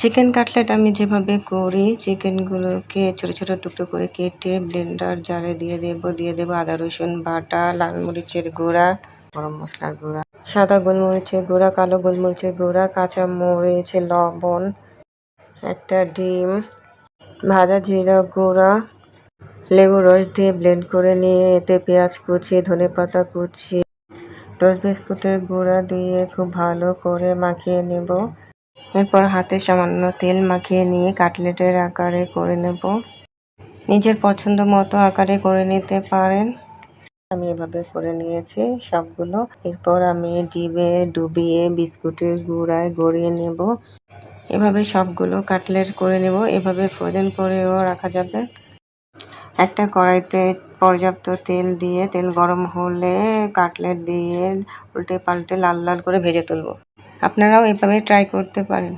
Chicken cutlet আমি যেভাবে করি চিকেনগুলোকে ছোট ছোট টুকরো করে কেটে ব্লেন্ডার জারে দিয়ে দেব দিয়ে দেব আদা, রসুন বাটা, লাল মরিচের গুঁড়া, গরম মশলার গুঁড়া, সাদা গোলমরিচের গুঁড়া, কালো গোলমরিচের গুঁড়া, কাঁচা মরিচ, লবণ, একটা ডিম, ভাজা জিরা গুঁড়া, লেবু রস দিয়ে ব্লেন্ড করে নিয়ে এতে পেঁয়াজ কুচি, ধনে পাতা কুচি রোজ বিস্কুটের গুঁড়া দিয়ে খুব ভালো করে মাখিয়ে নেব। এরপর হাতে সামান্য তেল মাখিয়ে নিয়ে কাটলেটের আকারে করে নেব। নিজের পছন্দ মতো আকারে করে নিতে পারেন। আমি এভাবে করে নিয়েছি সবগুলো। এরপর আমি ডিমে ডুবিয়ে বিস্কুটের গুঁড়ায় গড়িয়ে নেব। এভাবে সবগুলো কাটলেট করে নেব। এভাবে ফ্রোজেন করেও রাখা যাবে। একটা কড়াইতে পর্যাপ্ত তেল দিয়ে, তেল গরম হলে কাটলেট দিয়ে উল্টে পাল্টে লাল লাল করে ভেজে তুলব। আপনারাও এভাবে ট্রাই করতে পারেন।